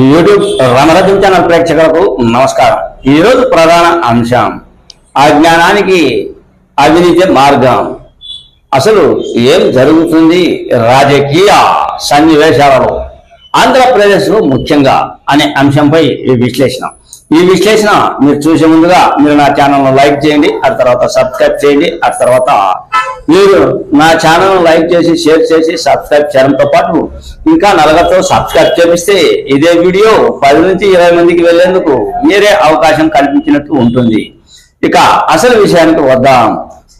YouTube రమరథం channel ప్రేక్షకులకు నమస్కారం. ఈరోజు ప్రధాన అంశం అజ్ఞానానికి అవినీతి మార్గం. అసలు ఏం జరుగుతుంది? రాజకీయ సన్నివేశాలలో ఆంధ్రప్రదేశ్లో ముఖ్యంగా అనే అంశంపై ఈ విశ్లేషణ. ఈ విశ్లేషణ మీరు చూసే ముందుగా మీరు నా ఛానల్ను లైక్ చేయండి ఆ తర్వాత సబ్స్క్రైబ్ చేయండి ఆ తర్వాత మీరు నా ఛానల్ లైక్ చేసి షేర్ చేసి సబ్స్క్రైబ్ చేయడంతో పాటు ఇంకా నలుగురితో సబ్స్క్రైబ్ చేపిస్తే ఇదే వీడియో పది నుంచి ఇరవై మందికి వెళ్ళేందుకు మీరే అవకాశం కల్పించినట్టు ఉంటుంది. ఇక అసలు విషయానికి వద్దాం.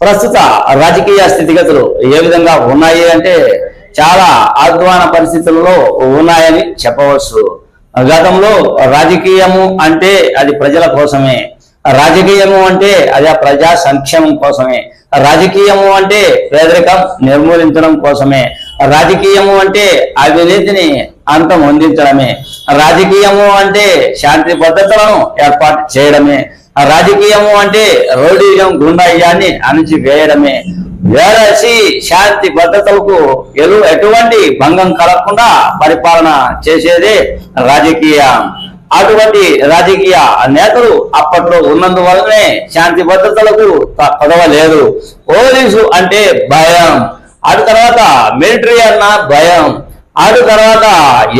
ప్రస్తుత రాజకీయ స్థితిగతులు ఏ విధంగా ఉన్నాయి అంటే చాలా అధ్వాన పరిస్థితుల్లో ఉన్నాయని చెప్పవచ్చు. గతంలో రాజకీయము అంటే అది ప్రజల కోసమే. రాజకీయము అంటే అది ఆ ప్రజా సంక్షేమం కోసమే. రాజకీయము అంటే పేదరికం నిర్మూలించడం కోసమే. రాజకీయము అంటే అవినీతిని అంతం అందించడమే. రాజకీయము అంటే శాంతి భద్రతలను ఏర్పాటు చేయడమే. రాజకీయము అంటే రౌడీజం గుండాయిజాన్ని అణిచివేయడమే. వేరసి శాంతి భద్రతలకు ఎలు ఎటువంటి భంగం కలగకుండా పరిపాలన చేసేదే రాజకీయం. అటువంటి రాజకీయ నేతలు అప్పట్లో ఉన్నందువల్లనే శాంతి భద్రతలకు పదవలేదు పోలీసు అంటే భయం. అటు తర్వాత మిలిటరీ అన్న భయం. అటు తర్వాత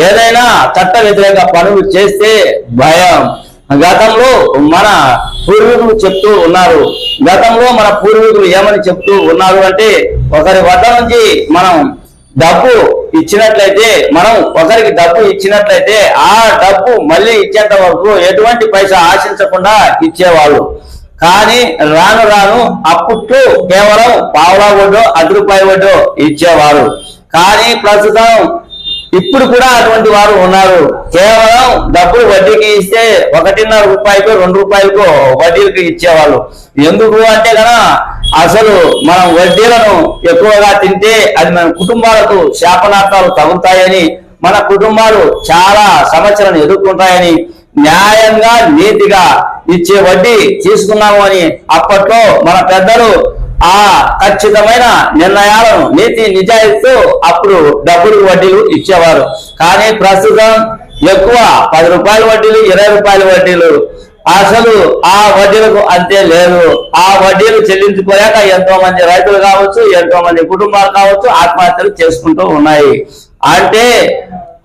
ఏదైనా చట్ట వ్యతిరేక పనులు చేస్తే భయం. గతంలో మన పూర్వీకులు చెప్తూ ఉన్నారు. గతంలో మన పూర్వీకులు ఏమని చెప్తూ ఉన్నారు అంటే ఒకరి వద్ద నుంచి మనం డబ్బు ఇచ్చినట్లయితే మనం ఒకరికి డబ్బు ఇచ్చినట్లయితే ఆ డబ్బు మళ్ళీ ఇచ్చేంత వరకు ఎటువంటి పైసా ఆశించకుండా ఇచ్చేవాళ్ళు. కానీ రాను రాను అప్పుట్లు కేవలం పావులా వడ్డో అర్ధ రూపాయి వడ్డో ఇచ్చేవారు. కానీ ప్రస్తుతం ఇప్పుడు కూడా అటువంటి వారు ఉన్నారు. కేవలం డబ్బులు వడ్డీకి ఇస్తే ఒకటిన్నర రూపాయలకు రెండు రూపాయలకు వడ్డీలకు ఇచ్చేవాళ్ళు. ఎందుకు అంటే కదా అసలు మనం వడ్డీలను ఎక్కువగా తింటే అది మన కుటుంబాలకు శాపనార్థాలు తగులుతాయని మన కుటుంబాలు చాలా సమస్యలను ఎదుర్కొంటాయని న్యాయంగా నీతిగా ఇచ్చే వడ్డీ తీసుకున్నాము అని అప్పట్లో మన పెద్దలు ఆ ఖచ్చితమైన నిర్ణయాలను నీతి నిజాయితీతో అప్పుడు డబ్బులు వడ్డీలు ఇచ్చేవారు. కానీ ప్రస్తుతం ఎక్కువ పది రూపాయల వడ్డీలు ఇరవై రూపాయల వడ్డీలు అసలు ఆ వడ్డీలకు అంతే లేదు. ఆ వడ్డీలు చెల్లించుకోలేక ఎంతో మంది రైతులు కావచ్చు ఎంతో మంది కుటుంబాలు కావచ్చు ఆత్మహత్యలు చేసుకుంటూ ఉన్నాయి. అంటే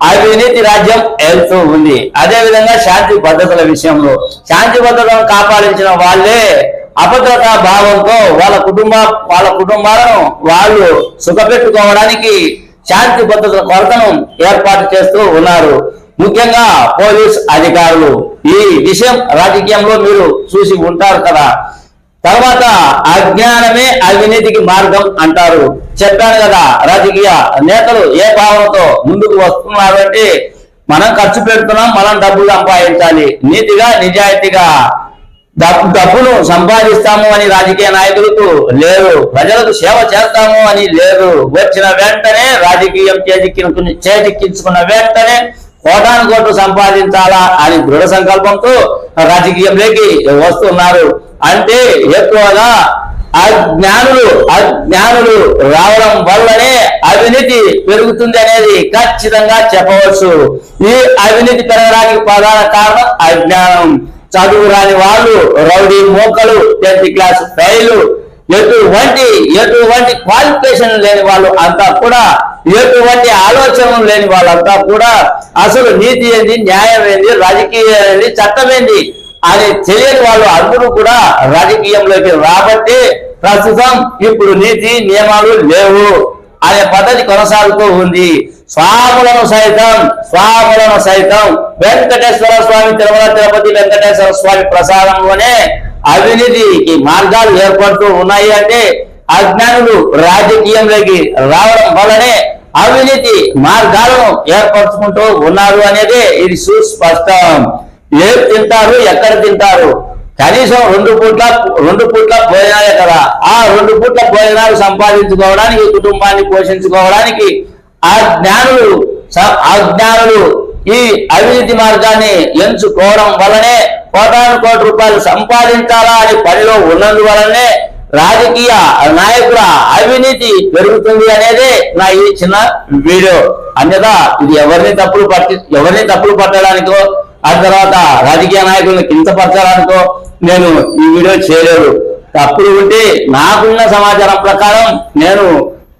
అవినీతి రాజ్యం వెళ్తూ ఉంది. అదే విధంగా శాంతి భద్రతల విషయంలో. శాంతి భద్రతను కాపాడించిన వాళ్ళే అభద్రతా భావంతో వాళ్ళ కుటుంబ వాళ్ళ కుటుంబాలను వాళ్ళు సుఖపెట్టుకోవడానికి శాంతి భద్రతల కొరతను ఏర్పాటు చేస్తూ ఉన్నారు. ముఖ్యంగా పోలీస్ అధికారులు. ఈ విషయం రాజకీయంలో మీరు చూసి ఉంటారు కదా. తర్వాత అజ్ఞానమే అవినీతికి మార్గం అంటారు. చెప్పాను కదా రాజకీయ నేతలు ఏ భావనతో ముందుకు వస్తున్నారు అంటే మనం ఖర్చు పెడుతున్నాం మనం డబ్బులు సంపాదించాలి. నీతిగా నిజాయితీగా డబ్బు డబ్బును సంపాదిస్తాము అని రాజకీయ నాయకులకు లేరు. ప్రజలకు సేవ చేస్తాము అని లేరు. వచ్చిన వెంటనే రాజకీయం చేజిక్కించుకుని చేజిక్కించుకున్న వెంటనే కోటాను కోట్లు సంపాదించాలా అని దృఢ సంకల్పంతో రాజకీయంలోకి వస్తున్నారు. అంటే ఎక్కువగా అజ్ఞానులు అజ్ఞానులు రావడం వల్లనే అవినీతి పెరుగుతుంది అనేది ఖచ్చితంగా చెప్పవచ్చు. ఈ అవినీతి పెరగడానికి ప్రధాన కారణం అజ్ఞానం. చదువు రాని వాళ్ళు రౌడీ మోకలు టెన్త్ క్లాస్ ఫెయిల్ ఎటువంటి ఎటువంటి క్వాలిఫికేషన్ లేని వాళ్ళు అంతా కూడా ఎటువంటి ఆలోచనలు లేని వాళ్ళంతా కూడా అసలు నీతి ఏంది న్యాయం ఏంది రాజకీయం ఏంది చట్టం ఏంది అని తెలియని వాళ్ళు అందరూ కూడా రాజకీయంలోకి రాబట్టి ప్రస్తుతం ఇప్పుడు నీతి నియమాలు లేవు అనే పద్ధతి కొనసాగుతూ ఉంది. స్వాములను సైతం స్వాములను సైతం వెంకటేశ్వర స్వామి తిరుమల తిరుపతి వెంకటేశ్వర స్వామి ప్రసాదంలోనే అవినీతికి మార్గాలు ఏర్పడుతూ ఉన్నాయి అంటే అజ్ఞానులు రాజకీయంలోకి రావడం వల్లనే అవినీతి మార్గాలను ఏర్పరచుకుంటూ ఉన్నారు అనేది ఇది సుస్పష్టం. ఏం తింటారు ఎక్కడ తింటారు? కనీసం రెండు పూట్ల రెండు పూట్ల భోజనాలే కదా. ఆ రెండు పూట్ల భోజనాలు సంపాదించుకోవడానికి కుటుంబాన్ని పోషించుకోవడానికి ఆ జ్ఞానులు అజ్ఞానులు ఆ జ్ఞానులు ఈ అవినీతి మార్గాన్ని ఎంచుకోవడం వలనే కోటాను కోటి రూపాయలు సంపాదించాలా అని పనిలో ఉన్నందువలనే రాజకీయ నాయకుల అవినీతి పెరుగుతుంది అనేదే నా ఈ చిన్న వీడియో. అన్యదా ఇది ఎవరిని తప్పులు పట్టి ఎవరిని తప్పులు పట్టడానికో ఆ తర్వాత రాజకీయ నాయకులను కించపరచడానికో నేను ఈ వీడియో చేయలేదు. తప్పులు ఉంటే నాకున్న సమాచారం ప్రకారం నేను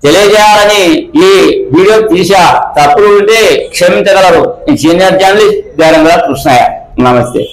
తెలియజేయాలని ఈ వీడియో తీసా తప్పులు ఉంటే క్షమించగలరు. ఈ సీనియర్ జర్నలిస్ట్ దేరంగా కృష్ణయ్య. నమస్తే.